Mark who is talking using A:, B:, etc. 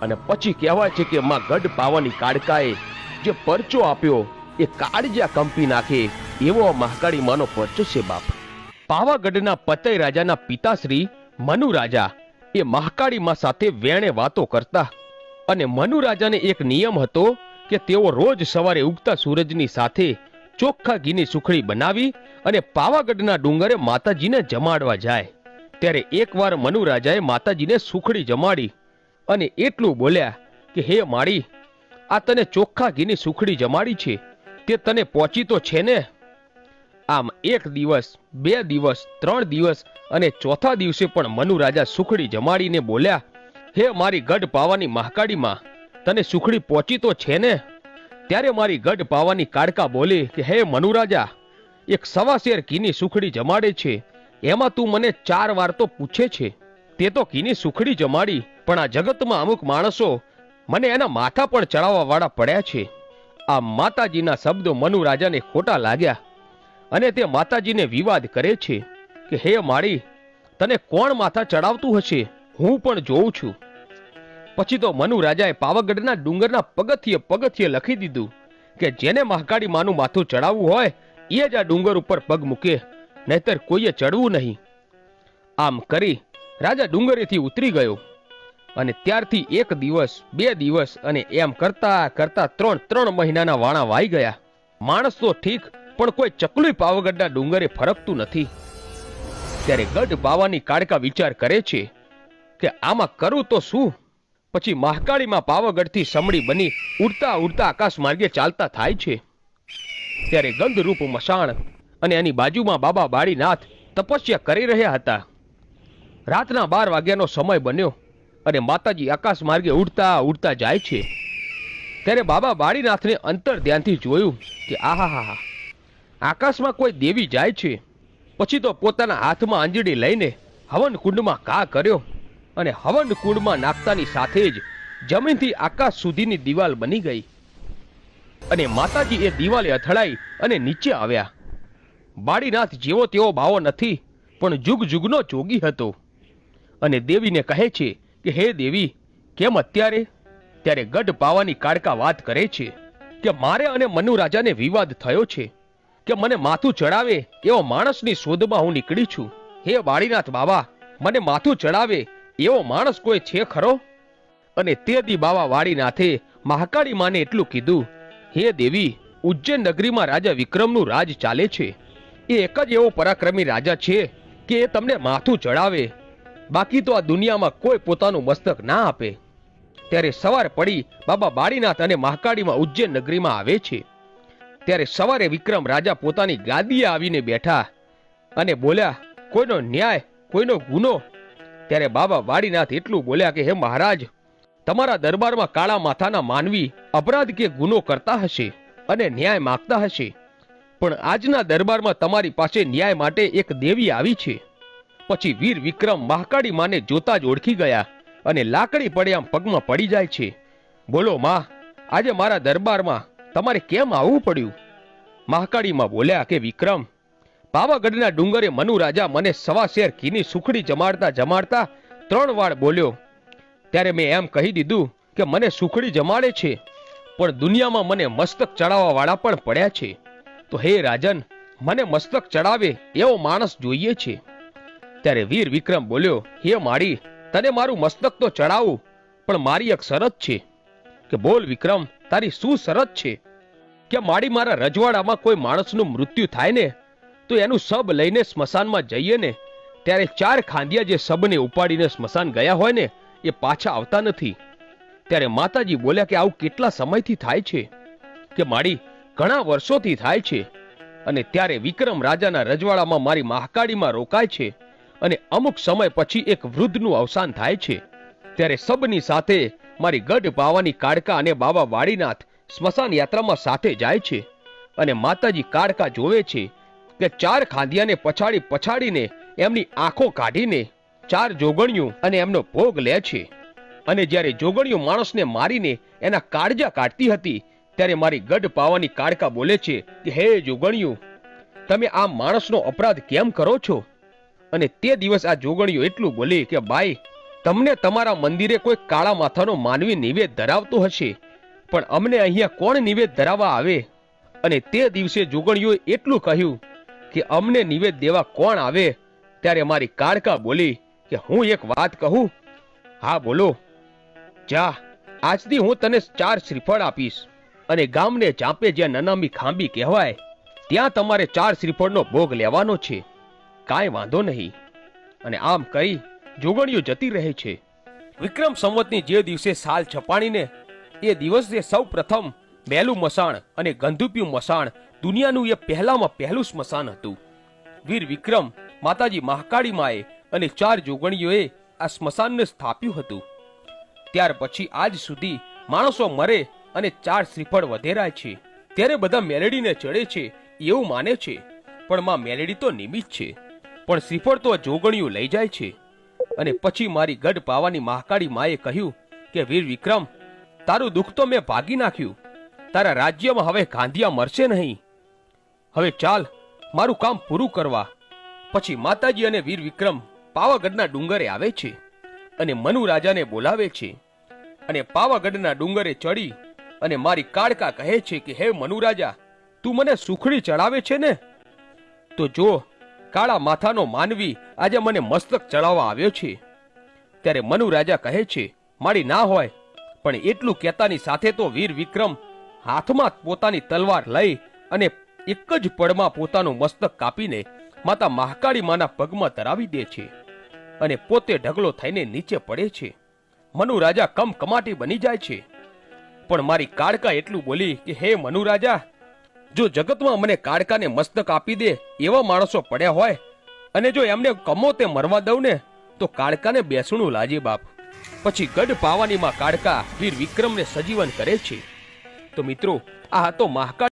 A: અને પછી કહેવાય છે કે માં ગઢ પાવાની કાળકાએ જે પરચો આપ્યો, એ કાળજા કંપી નાખે એવો મહાકાળી માનો પરચો છે બાપ. પાવાગઢના પતય રાજાના પિતાશ્રી મનુ રાજા એ મહાકાળી માં સાથે વેણે વાતો કરતા અને મનુ રાજાને એક નિયમ હતો કે તેઓ રોજ સવારે ઉગતા સૂરજની સાથે ચોખ્ખા ઘીની સુખડી બનાવી અને પાવાગઢના ડુંગરે માતાજીને જમાડવા જાય. ત્યારે એકવાર મનુ રાજાએ માતાજીને સુખડી જમાડી અને એટલું બોલ્યા કે, હે માળી, આ તને ચોખ્ખા ઘીની સુખડી જમાડી છે. તે તને પહોંચી તો છે ને? આમ એક દિવસ, બે દિવસ, ત્રણ દિવસ અને ચોથા દિવસે પણ મનુ રાજા સુખડી જમાડીને બોલ્યા, હે મારી ગઢ પાવાની મહાકાળીમાં, તને સુખડી પહોંચી તો છે ને? ત્યારે મારી ગઢ પાવાની કાડકા બોલી કે, હે મનુ રાજા, એક સવા શેર ઘીની સુખડી જમાડે છે. એમાં તું મને ચાર વાર તો પૂછે છે. તે તો ઘીની સુખડી જમાડી પણ આ જગતમાં અમુક માણસો મને એના માથા પણ ચડાવવા વાળા પડ્યા છે. આ માતાજીના શબ્દો મનુ રાજાને ખોટા લાગ્યા અને તે માતાજીને વિવાદ કરે છે કે, હે માળી, તને કોણ માથા ચડાવતું હશે? હું પણ જોઉં છું. પછી તો મનુ રાજાએ પાવાગઢના ડુંગરના પગથિયે પગથિયે લખી દીધું કે, જેને મહાકાળી માનું માથું ચડાવવું હોય એ જ આ ડુંગર ઉપર પગ મૂકે, નહીતર કોઈએ ચડવું નહીં. આમ કરી રાજા ડુંગરેથી ઉતરી ગયો. અને ત્યારથી એક દિવસ, બે દિવસ અને એમ કરતા કરતા ત્રણ ત્રણ મહિનાના વાણા વાઈ ગયા. માણસ તો ઠીક, પણ કોઈ ચકલું પાવાગઢના ડુંગરે ફરકતું નથી. ત્યારે ગઢ પાવાની કાળકા વિચાર કરે છે કે આમાં કરું તો શું? પછી મહાકાળીમાં પાવાગઢથી સમડી બની ઉડતા ઉડતા આકાશ માર્ગે ચાલતા થાય છે. ત્યારે ગંધરૂપ મસાણ અને એની બાજુમાં બાબા બાળીનાથ તપસ્યા કરી રહ્યા હતા. રાતના બાર વાગ્યાનો સમય બન્યો. અને માતાજી આકાશ માર્ગે ઉડતા ઉડતા જાય છે. ત્યારે બાબા બાળીનાથને અંતર ધ્યાનથી જોયું કે આહા આકાશમાં કોઈ દેવી જાય છે. પછી તો પોતાના હાથમાં આંજળી લઈને હવન કુંડમાં ઘા કર્યો અને હવન કુંડમાં નાખતાની સાથે જ જમીનથી આકાશ સુધીની દિવાલ બની ગઈ. અને માતાજી એ દિવાલે અથડાઈ અને નીચે આવ્યા. બાળીનાથ જેવો તેવો ભાવો નથી, પણ જુગ જુગનો જોગી હતો. અને દેવીને કહે છે કે હે દેવી, કેમ અત્યારે? ત્યારે ગઢ પાવાની કાળકા વાત કરે છે કે મારે અને મનુ રાજાને વિવાદ થયો છે કે મને માથું ચડાવે એવો માણસની શોધમાં હું નીકળી છું. હે બાળીનાથ બાવા, મને માથું ચડાવે એવો માણસ કોઈ છે ખરો? અને તે દી બાવા વાળીનાથે મહાકાળી માને એટલું કીધું, હે દેવી, ઉજ્જૈન નગરીમાં રાજા વિક્રમનું રાજ ચાલે છે. એ એક જ એવો પરાક્રમી રાજા છે કે એ તમને માથું ચડાવે બાકી તો આ દુનિયામાં કોઈ પોતાનું મસ્તક ના આપે. ત્યારે સવાર પડી બાબા બાળીનાથ અને મહાકાળીમાં ઉજ્જૈન નગરીમાં આવે છે. ત્યારે સવારે વિક્રમ રાજા પોતાની ગાદીએ આવીને બેઠા અને બોલ્યા, કોઈનો ન્યાય, કોઈનો ગુનો? ત્યારે બાબા વાડીનાથ એટલું બોલ્યા કે, હે મહારાજ, તમારા દરબારમાં કાળા માથાના માનવી અપરાધ કે ગુનો કરતા હશે અને ન્યાય માગતા હશે. પણ આજના દરબારમાં તમારી પાસે ન્યાય માટે એક દેવી આવી છે. પછી વીર વિક્રમ મહાકાળી માને જોતા જ ઓળખી ગયા અને લાકડી પડે આમ પગમાં પડી જાય છે. બોલો માં, આજે મારા દરબારમાં તમારે કેમ આવવું પડ્યું? મહાકાળીમાં બોલ્યા કે વિક્રમ, પાવાગઢના ડુંગરે મનુ રાજા મને સવા શેર ઘીની સુખડી જમાડતા જમાડતા ત્રણ વાર બોલ્યો. ત્યારે મેં એમ કહી દીધું કે મને સુખડી જમાડે છે, પણ દુનિયામાં મને મસ્તક ચડાવવા વાળા પણ પડ્યા છે. તો હે રાજન, મને મસ્તક ચડાવે એવો માણસ જોઈએ છે. ત્યારે વીર વિક્રમ બોલ્યો, હે માળી તને મારું મસ્તક તો ચડાવું, પણ મારી એક શરત છે કે બોલ વિક્રમ, તારી શું શરત છે? કે માળી મારા રજવાડામાં કોઈ માણસનું મૃત્યુ થાય ને, તો એનું સબ લઈને સ્મશાનમાં જઈએ ને, ત્યારે ચાર ખાંડિયા જે સબને ઉપાડીને સ્મશાન ગયા હોય ને, એ પાછા આવતા નથી. ત્યારે માતાજી બોલ્યા કે, આવું કેટલા સમયથી થાય છે? કે માડી ઘણા વર્ષોથી થાય છે અને ત્યારે વિક્રમ રાજાના રજવાડામાં મારી મહાકાળીમાં રોકાય છે. અને અમુક સમય પછી એક વૃદ્ધનું અવસાન થાય છે. ત્યારે સબની સાથે મારી ગઢ પાવાની કાળકા અને બાબા વાડીનાથ સ્મશાન યાત્રામાં સાથે જાય છે અને માતાજી કાળકા જોવે છે કે ચાર ખાંધિયાને પછાડી પછાડીને એમની આંખો કાઢીને ચાર જોગણિયું અને એમનો ભોગ લે છે. અને જ્યારે જોગણિયું માણસને મારીને એના કાળજા કાઢતી હતી, ત્યારે મારી ગઢ પાવાની કાળકા બોલે છે કે, હે જોગણિયું તમે આ માણસનો અપરાધ કેમ કરો છો? અને તે દિવસ આ જોગણીઓ એટલું બોલી કે, બાઈ, તમને તમારા મંદિરે કોઈ કાળા માથાનો માનવી નિવેદ ધરાવતો હશે, પણ અમને અહીંયા કોણ નિવેદ ધરાવવા આવે? અને તે દિવસે જોગણીઓએ એટલું કહ્યું કે, અમને નિવેદ દેવા કોણ આવે? ત્યારે મારી કાળકા બોલી કે, હું એક વાત કહું. હા, બોલો. જા, આજથી હું તને ચાર શ્રીફળ આપીશ અને ગામને ચાંપે જ્યાં નનામી ખાંબી કહેવાય, ત્યાં તમારે ચાર શ્રીફળનો ભોગ લેવાનો છે. કાંઈ વાંધો નહીં. અને આમ કહી જોગણીઓ જતી રહે છે. વિક્રમ સંવતની જે દિવસે સાલ છપાણીને, એ દિવસે સૌ પ્રથમ મેલું મસાણ અને ગંધુપ્યું મસાણ દુનિયાનું એ પહેલામાં પહેલું સ્મશાન હતું. વીર વિક્રમ માતાજી મહાકાળી માએ અને ચાર જોગણીઓએ આ સ્મશાનને સ્થાપ્યું હતું. ત્યાર પછી આજ સુધી માણસો મરે અને ચાર શ્રીફળ વધેરાય છે. ત્યારે બધા મેલેડીને ચડે છે એવું માને છે. પણ માં મેલેડી તો નિમિત છે. પણ શ્રીફળ તો જોગણિયું લઈ જાય છે. અને પછી મારી ગઢ પાવાની મહાકાળી માએ કહ્યું કે, વીર વિક્રમ, તારું દુઃખ તો મેં ભાગી નાખ્યું. તારા રાજ્યમાં હવે ગાંધિયા મરશે નહીં. હવે ચાલ, મારું કામ પૂરું કરવા. પછી માતાજી અને વીર વિક્રમ પાવાગઢના ડુંગરે આવે છે અને મનુ રાજાને બોલાવે છે. અને પાવાગઢના ડુંગરે ચડી અને મારી કાળકા કહે છે કે, હે મનુ રાજા, તું મને સુખડી ચડાવે છે ને? તો જો કાળા માથાનો માનવી આજે મને મસ્તક ચડાવવા આવ્યો છે. ત્યારે મનુ રાજા કહે છે, મારી ના હોય, પણ એટલું કહેતાની સાથે તો વીર વિક્રમ હાથમાં પોતાની તલવાર લઈ અને એક જ પળમાં પોતાનું મસ્તક કાપીને માતા મહાકાળી માના પગમાં ધરાવી દે છે અને પોતે ઢગલો થઈને નીચે પડે છે. મનુ રાજા કમ કમાટી બની જાય છે. પણ મારી કાળકા એટલું બોલી કે, હે મનુ રાજા જો જગતમાં મને કાળકાને મસ્તક આપી દે એવા માણસો પડ્યા હોય, અને જો એમને કમો તે મરવા દઉં ને, તો કાળકાને બેસણું લાજી બાપ. પછી ગઢ પાવાનીમાં કાળકા વીર વિક્રમને સજીવન કરે છે. તો મિત્રો, આ હતો મહાકાળ